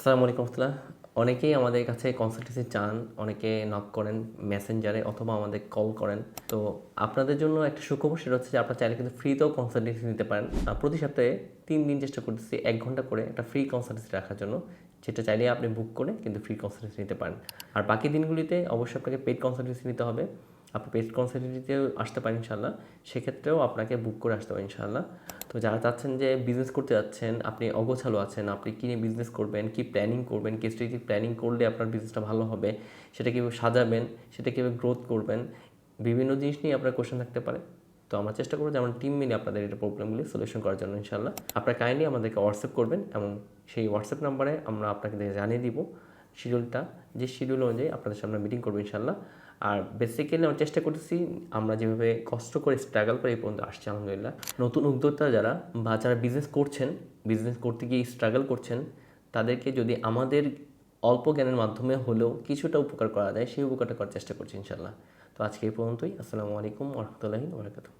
আসসালামু আলাইকুম রহমতুল্লাহ। অনেকেই আমাদের কাছে কনসালটেন্সি চান, অনেকে নক করেন মেসেঞ্জারে অথবা আমাদের কল করেন। তো আপনাদের জন্য একটা সুখবর সেটা হচ্ছে যে আপনারা চাইলে কিন্তু ফ্রিতেও কনসালটেন্সি নিতে পারেন। প্রতি সপ্তাহে তিন দিন চেষ্টা করতেছি এক ঘণ্টা করে একটা ফ্রি কনসালটেন্সি রাখার জন্য। যেটা চাইলে আপনি বুক করে কিন্তু ফ্রি কনসালটেন্সি নিতে পারেন। আর বাকি দিনগুলিতে অবশ্যই আপনাকে পেড কনসালটেন্সি নিতে হবে। আপনি পেড কনসালটেন্সিতেও আসতে পারেন ইনশাল্লাহ সেক্ষেত্রেও আপনাকে বুক করে আসতে পারেন ইনশাল্লাহ তো যারা চাচ্ছেন যে বিজনেস করতে যাচ্ছেন, আপনি অগোছালো আছেন, আপনি কী নিয়ে বিজনেস করবেন, কি প্ল্যানিং করবেন, কি স্ট্রেটেজিক প্ল্যানিং করলে আপনার বিজনেসটা ভালো হবে, সেটা কীভাবে সাজাবেন, সেটা কীভাবে গ্রোথ করবেন, বিভিন্ন জিনিস নিয়ে আপনার কোশ্চেন থাকতে পারে। তো আমরা চেষ্টা করব যে আমরা টিম মিলে আপনাদের এটা প্রবলেমগুলি সলিউশন করার জন্য ইনশাল্লাহ আপনারা কাইন্ডলি আমাদেরকে হোয়াটসঅ্যাপ করবেন এবং সেই হোয়াটসঅ্যাপ নাম্বারে আমরা আপনাকে জানিয়ে দিব। শিডিউলটা যে শিডিউল অনুযায়ী আপনাদের সামনে মিটিং করব ইনশাল্লাহ আর বেসিক্যালি আমরা চেষ্টা করতেছি, আমরা যেভাবে কষ্ট করে স্ট্রাগল করে এই পর্যন্ত আসছি, আলহামদুলিল্লাহ। নতুন উদ্যোক্তা যারা বা যারা বিজনেস করছেন বিজনেস করতে গিয়ে স্ট্রাগল করছেন, তাদেরকে যদি আমাদের অল্প জ্ঞানের মাধ্যমে হলেও কিছুটা উপকার করা যায়, সেই উপকারটা করার চেষ্টা করছি ইনশাল্লাহ তো আজকে এই পর্যন্তই, আসসালামু আলাইকুম রহমতুল্লাহি ওবরাকাতুহ